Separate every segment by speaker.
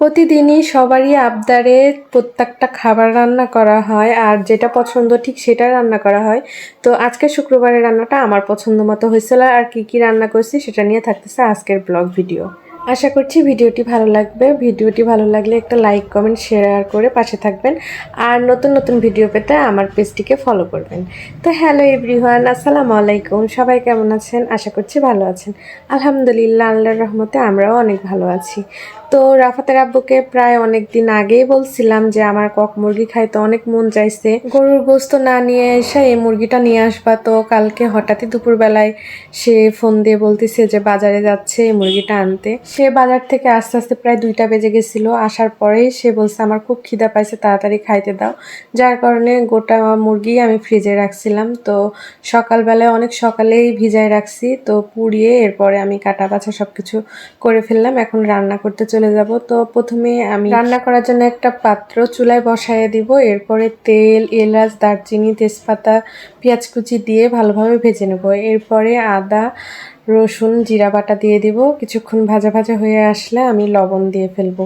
Speaker 1: প্রতিদিনই সবারই আবদারে প্রত্যেকটা খাবার রান্না করা হয়, আর যেটা পছন্দ ঠিক সেটা রান্না করা হয়। তো আজকে শুক্রবারের রান্নাটা আমার পছন্দ মতো হয়েছিল, আর কি কি রান্না করছি সেটা নিয়ে থাকতেছে আজকের ব্লগ ভিডিও। আশা করছি ভিডিওটি ভালো লাগবে। ভিডিওটি ভালো লাগলে একটা লাইক, কমেন্ট, শেয়ার করে পাশে থাকবেন, আর নতুন নতুন ভিডিও পেতে আমার পেজটিকে ফলো করবেন। তো হ্যালো এভরিওয়ান আসসালামু আলাইকুম। সবাই কেমন আছেন? আশা করছি ভালো আছেন। আলহামদুলিল্লাহ, আল্লাহর রহমতে আমরাও অনেক ভালো আছি। তো রাফাতের আব্বুকে প্রায় অনেক দিন আগেই বলছিলাম যে, আমার কক মুরগি খাইতে অনেক মন চাইছে। গরুর গোস্ত না নিয়ে এসে এই মুরগিটা নিয়ে আসবা। তো কালকে হঠাৎই দুপুরবেলায় সে ফোন দিয়ে বলতেছে যে, বাজারে যাচ্ছে এই মুরগিটা আনতে। সে বাজার থেকে আস্তে আস্তে প্রায় দুইটা বেজে গেছিল। আসার পরেই সে বলছে, আমার খুব খিদা পাইছে, তাড়াতাড়ি খাইতে দাও। যার কারণে গোটা মুরগি আমি ফ্রিজে রাখছিলাম। তো সকালবেলায় অনেক সকালেই ভিজায় রাখছি। তো পুড়িয়ে এরপরে আমি কাটা বাছা সব কিছু করে ফেললাম। এখন রান্না করতে চলে যাব। তো প্রথমে আমি রান্না করার জন্য একটা পাত্র চুলায় বসায় দিব। এরপরে তেল, এলাচ, দারচিনি, তেজপাতা, পেঁয়াজ কুচি দিয়ে ভালোভাবে ভেজে নেব। এরপরে আদা, রসুন, জিরা বাটা দিয়ে দিব। কিছুক্ষণ ভাজা ভাজা হয়ে আসলে আমি লবণ দিয়ে ফেলব।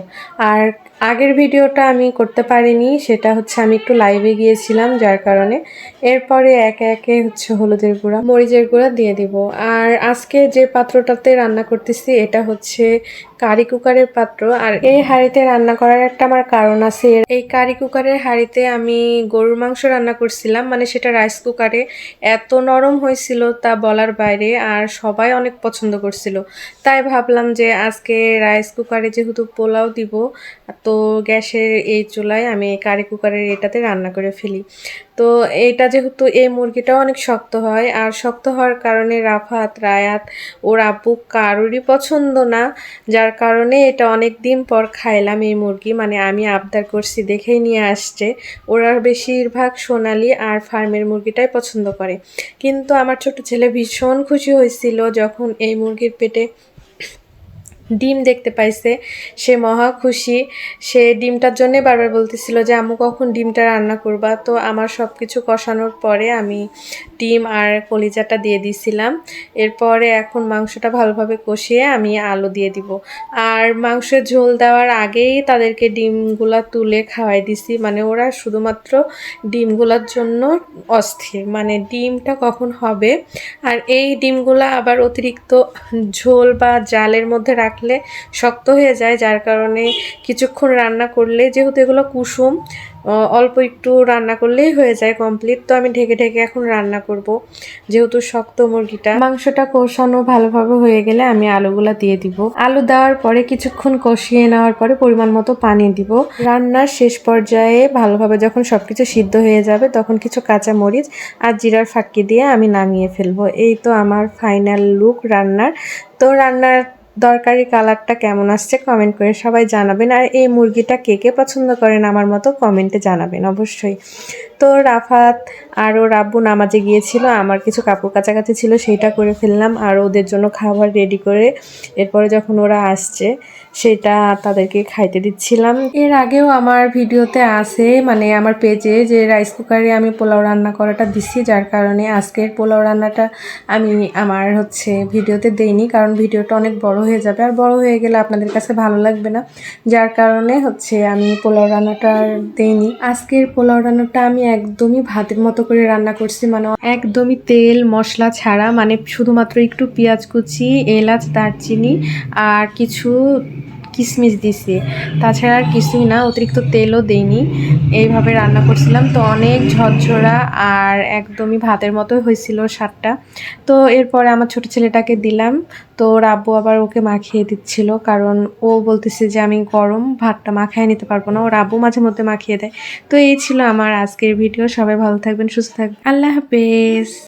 Speaker 1: আর আগের ভিডিওটা আমি করতে পারিনি, সেটা হচ্ছে আমি একটু লাইভে গিয়েছিলাম, যার কারণে। এরপরে একে একে হচ্ছে হলুদের গুঁড়া, মরিচের গুঁড়া দিয়ে দিব। আর আজকে যে পাত্রটাতে রান্না করতেছি, এটা হচ্ছে কারি কুকারের পাত্র আর এই হাঁড়িতে রান্না করার একটা আমার কারণ আছে। এই কারি কুকারের হাঁড়িতে আমি গরুর মাংস রান্না করছিলাম মানে সেটা রাইস কুকারে এত নরম হয়েছিল তা বলার বাইরে আর সবাই অনেক পছন্দ করছিল। তাই ভাবলাম যে আজকে রাইস কুকারে যেহেতু পোলাও দিব, তো গ্যাসের এই চুলায় আমি এই কারি কুকারের এটাতে রান্না করে ফেলি। তো এটা যেহেতু এই মুরগিটাও অনেক শক্ত হয় আর শক্ত হওয়ার কারণে রাফাত, রায়াত ওর আব্বু কারোরই পছন্দ না, যার কারণে এটা অনেক দিন পর খাইলাম এই মুরগি। মানে আমি আবদার করছি দেখেই নিয়ে আসছে। ওরা বেশিরভাগ সোনালি আর ফার্মের মুরগিটাই পছন্দ করে। কিন্তু আমার ছোট ছেলে ভীষণ খুশি হয়েছিল যখন এই মুরগির পেটে ডিম দেখতে পাইছে। সে মহা খুশি। সে ডিমটার জন্য বারবার বলতেছিল যে, আম্মু, কখন ডিমটা রান্না করবা? তো আমার সব কিছু কষানোর পরে আমি ডিম আর কলিজাটা দিয়ে দিছিলাম। এরপরে এখন মাংসটা ভালোভাবে কষিয়ে আমি আলু দিয়ে দিব। আর মাংসের ঝোল দেওয়ার আগেই তাদেরকে ডিমগুলা তুলে খাওয়াই দিছি। মানে ওরা শুধুমাত্র ডিমগুলার জন্য অস্থির। মানে ডিমটা কখন হবে? আর এই ডিমগুলা আবার অতিরিক্ত ঝোল বা জালের মধ্যে রাখলে শক্ত হয়ে যায়, যার কারণে কিছুক্ষণ রান্না করলে, যেহেতু এগুলো কুসুম অল্প একটু রান্না করলেই হয়ে যায় কমপ্লিট তো আমি ঢেকে ঢেকে এখন রান্না করব, যেহেতু শক্ত মুরগিটা। মাংসটা কষানো ভালোভাবে হয়ে গেলে আমি আলুগুলা দিয়ে দিব। আলু দেওয়ার পরে কিছুক্ষণ কষিয়ে নেওয়ার পরে পরিমাণ মতো পানি দিব। রান্নার শেষ পর্যায়ে ভালোভাবে যখন সব কিছু সিদ্ধ হয়ে যাবে, তখন কিছু কাঁচা মরিচ আর জিরার ফাঁকি দিয়ে আমি নামিয়ে ফেলব। এই তো আমার ফাইনাল লুক রান্নার। তো রান্নার দরকারি কালারটা কেমন আসছে কমেন্ট করে সবাই জানাবেন। আর এই মুরগিটা কে কে পছন্দ করেন আমার মতো কমেন্টে জানাবেন অবশ্যই। তো রাফাত আর ও রাব্বু নামাজে গিয়েছিল, আমার কিছু কাপড় কাছাকাছি ছিল, সেইটা করে ফেললাম আর ওদের জন্য খাবার রেডি করে এরপরে যখন ওরা আসছে, সেটা তাদেরকে খাইতে দিচ্ছিলাম। এর আগেও আমার ভিডিওতে আছে মানে আমার পেজে যে রাইস কুকারে আমি পোলাও রান্না করাটা দিচ্ছি যার কারণে আজকের পোলাও রান্নাটা আমি আমার হচ্ছে ভিডিওতে দেইনি, কারণ ভিডিওটা অনেক বড় হয়ে যাবে। আর বড় হয়ে গেলে আপনাদের কাছে ভালো লাগবে না, যার কারণে হচ্ছে আমি পোলাও রান্নাটা দেইনি। আজকের পোলাও রান্নাটা আমি একদমই ভাতের মতো করে রান্না করছি মানে একদমই তেল, মশলা ছাড়া মানে শুধুমাত্র একটু পেঁয়াজ কুচি, এলাচ, দারচিনি আর কিছু কিশমিশ দিছি। তাছাড়া আর কিছুই না, অতিরিক্ত তেলও দেইনি। এইভাবে রান্না করছিলাম। তো অনেক ঝরঝরা আর একদমই ভাতের মতো হয়েছিল স্বাদটা। তো এরপরে আমার ছোট ছেলেটাকে দিলাম। তো ওর আব্বু আবার ওকে মাখিয়ে দিচ্ছিল। কারণ ও বলতেছে যে, আমি গরম ভাতটা মাখায় নিতে পারব না। ওর আব্বু মাঝে মধ্যে মাখিয়ে দেয়। তো এই ছিল আমার আজকের ভিডিও। সবাই ভালো থাকবেন, সুস্থ থাকবেন। আল্লাহ হাফেজ।